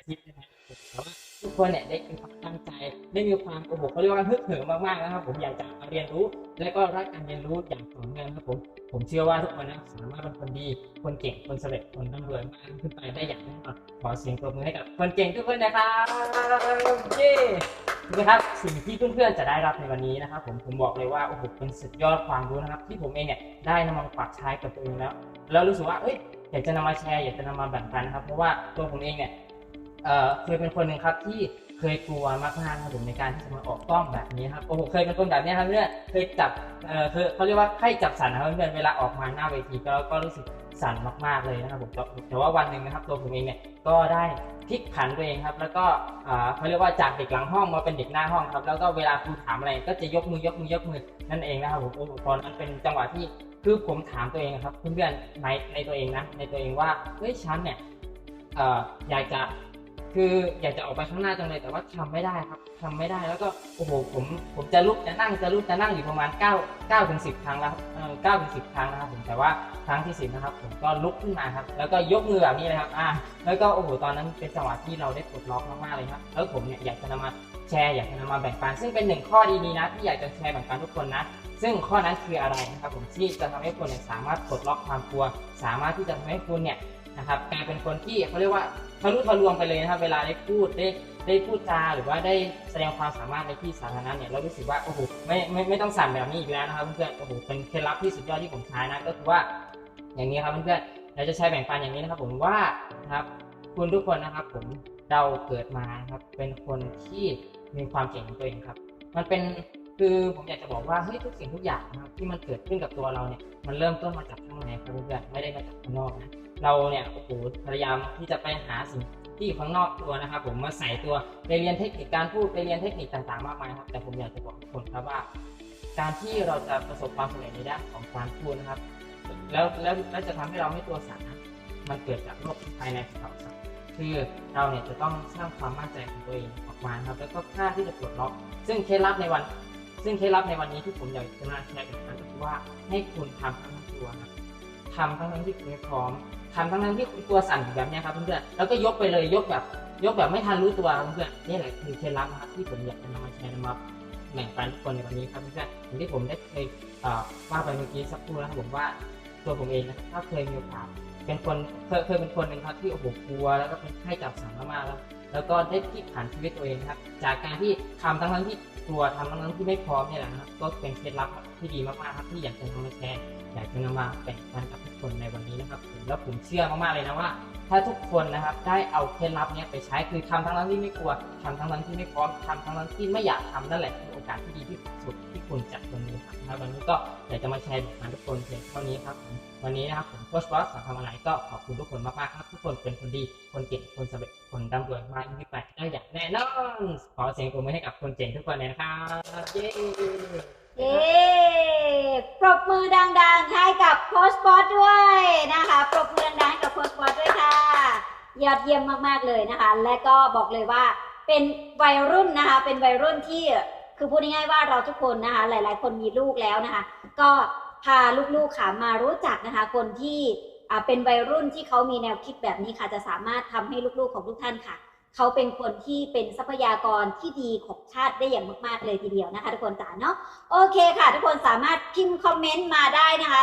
อาชีพได้ไหมแต่ว่าทุกคนเนี่ยได้มีความตั้งใจได้มีความโอ้โหเขาเรียกว่าฮึกเหิมมากๆนะครับ ผมอยากจะมาเรียนรู้ และก็รักการเรียนรู้อย่างต่อเนื่องนะครับผมผมเชื่อว่าทุกคนนะสามารถเป็นคนดีคนเก่งคนสำเร็จคนร่ำรวยมากขึ้นไปได้อย่างแน่นอนขอเสียงปรบมือให้กับคนเก่งทุกคนนะครับเย้นะครับสิ่งที่เพื่อนๆจะได้รับในวันนี้นะครับผมผมบอกเลยว่าโอ้โหเป็นสุดยอดความรู้นะครับ ที่ผมเองเนี่ยได้นำมาปรับใช้กับตัวเองแล้ว แล้วรู้สึกว่าเอ้ยอยากจะนำมาแชร์อยากจะนำมาแบ่งปันนะครับเพราะว่าตัวผมเองเนี่ย เคยเป็นคนหนึ่งครับที่เคยกลัวมากๆครับผมในการที่จะมาออกกล้องแบบนี้ครับโอ้โหเคยเป็นคนแบบนี้ครับเพื่อนเคยจับเออคือเขาเรียกว่าไข้จับสันนะครับเพื่อนเวลาออกมาหน้าเวทีก็ก็รู้สึกสั่นมากๆเลยนะครับผมแต่ว่าวันหนึ่งนะครับตัวผมเองเนี่ยก็ได้พลิกผันตัวเองครับ แล้วก็เขาเรียกว่าจากเด็กหลังห้องมาเป็นเด็กหน้าห้องครับ แล้วก็เวลาครูถามอะไรก็จะยกมือยกมือยกมือนั่นเองนะครับผมโอ้โหตอนนั้นเป็นจังหวะที่คือผมถามตัวเองครับเพื่อนๆในในตัวเองนะในตัวเองว่าเฮ้ยฉันเนี่ยอยากจะ คืออยากจะออกไปข้างหน้าจังเลยแต่ว่าทำไม่ได้ครับทำไม่ได้แล้วก็โอ้โหผมผมจะลุกจะนั่งจะลุกจะนั่งอยู่ประมาณ9 9ถึง10 ครั้งแล้วเออ9ถึง10ครั้งนะครับผมแต่ว่าครั้งที่10นะครับผมก็ลุกขึ้นมาครับ แล้วก็ยกมือแบบนี้เลยครับอ่าแล้วก็โอ้โหตอนนั้นเป็นจังหวะที่เราได้ปลดล็อกมากๆเลยครับแล้วผมเนี่ยอยากจะนำมาแชร์อยากจะนำมาแบ่งปัน ซึ่งเป็นหนึ่งข้อดีๆนะที่อยากจะแชร์แบ่งปันทุกคนนะซึ่งข้อนั้นคืออะไรนะครับผมที่จะทำให้คุณเนี่ยสามารถปลดล็อกความกลัว สามารถที่จะทำให้คุณเนี่ย นะครับแกเป็นคนที่เขาเรียกว่าทะลุทะลวงไปเลยนะครับ เวลาได้พูดได้ได้พูดจาหรือว่าได้แสดงความสามารถในที่สาธารณะเนี่ยเรารู้สึกว่าโอ้โหไม่ไม่ไม่ต้องสั่นแบบนี้อีกแล้วนะครับเพื่อนๆโอ้โหเป็นเคล็ดลับที่สุดยอดที่ผมใช้นะก็คือว่าอย่างนี้ครับเพื่อนๆเราจะใช้แบ่งปันอย่างนี้นะครับ ผมว่านะครับคุณทุกคนนะครับ ผมเราเกิดมานะครับเป็นคนที่มีความเก่งของตัวเองครับ มันเป็นคือผมอยากจะบอกว่าเฮ้ยทุกสิ่งทุกอย่างนะครับที่มันเกิดขึ้นกับตัวเราเนี่ยมันเริ่มต้นมาจากข้างในครับเพื่อนๆไม่ได้มาจากข้างนอกนะ เราเนี่ยโอ้โหพยายามที่จะไปหาสิ่งที่อยู่ข้างนอกตัวนะครับผมมาใส่ตัวไปเรียนเทคนิคการพูดไปเรียนเทคนิคต่างๆมากมายครับแต่ผมอยากจะบอกทุกคนครับว่า การที่เราจะประสบความสำเร็จในด้านของการพูดนะครับ แล้วแล้วแล้วจะทำให้เราไม่ตัวสั่นมันเกิดจากโรคภายในของเราคือเราเนี่ยจะต้องสร้างความมั่นใจของตัวเองออกมาครับแล้วก็กล้าที่จะปลดล็อก ซึ่งเคล็ดลับในวัน ซึ่งเคล็ดลับในวันนี้ที่ผมอยากจะมาแชร์กับท่านก็คือว่าให้คุณทำทั้งตัวครับ ทำทั้งทั้งที่คุณไม่พร้อมทำทั้งทั้งที่คุณตัวสั่นแบบนี้ครับเพื่อนๆแล้วก็ยกไปเลยยกแบบยกแบบไม่ทันรู้ตัวเพื่อนๆนี่แหละคือเคล็ดลับนะครับที่ผมอยากจะนำมาแชร์นำมาแบ่งปันทุกคนในวันนี้ครับเพื่อนๆอย่างที่ผมได้เคยว่าไปเมื่อกี้สักครู่นะครับผมว่าตัวผมเองนะถ้าเคยมีโอกาสเป็นคนเคยเคยเป็นคนหนึ่งครับที่โอ้โหกลัวแล้วก็เป็นไข้จับสันมากๆแล้ว แล้วก็ได้พลิกผันชีวิตตัวเองครับ จากการที่ทำทั้งทั้งที่กลัวทำทั้งทั้งที่ไม่พร้อมเนี่ยแหละนะครับ ก็เป็นเคล็ดลับที่ดีมากๆครับที่อยากจะนำมาแชร์อยากจะนำมาแบ่งปันกับทุกคนในวันนี้นะครับแล้วผมเชื่อมากๆเลยนะว่า ถ้าทุกคนนะครับได้เอาเคล็ดลับนี้ไปใช้คือทำทั้งทั้งๆที่ไม่กลัวทำทั้งทั้งๆที่ไม่พร้อมทำทั้งทั้งๆที่ไม่อยากทำนั่นแหละคือโอกาสที่ดีที่สุดที่คุณจะตรงนี้ครับนะครับวันนี้ก็อยากจะมาแชร์แบ่งปันทุกคนเพียงเท่านี้ครับผมวันนี้นะครับผมโค้ชบอสสอนทำอะไรก็ขอบคุณทุกคนมากๆครับทุกคนเป็นคนดีคนเก่งคนสำเร็จคนร่ำรวยมากยิ่งขึ้นไปได้อย่างแน่นอนขอเสียงปรบมือให้กับคนเก่งทุกคนเลยนะครับเย้เย้ปรบมือดังๆให้กับโค้ชบอสด้วยนะคะปรบมือดังๆให้กับโค้ชบอสด้วย ยอดเยี่ยมมากๆเลยนะคะ และก็บอกเลยว่าเป็นวัยรุ่นนะคะ เป็นวัยรุ่นที่คือพูดง่ายๆว่าเราทุกคนนะคะ หลาย ๆ คนมีลูกแล้วนะคะ ก็พาลูกๆค่ะมารู้จักนะคะ คนที่เป็นวัยรุ่นที่เขามีแนวคิดแบบนี้ค่ะ จะสามารถทำให้ลูกๆของทุกท่านค่ะ เขาเป็นคนที่เป็นทรัพยากรที่ดีของชาติได้อย่างมากๆเลยทีเดียวนะคะ ทุกคนจ๋าเนาะโอเคค่ะ ทุกคนสามารถพิมพ์คอมเมนต์มาได้นะคะ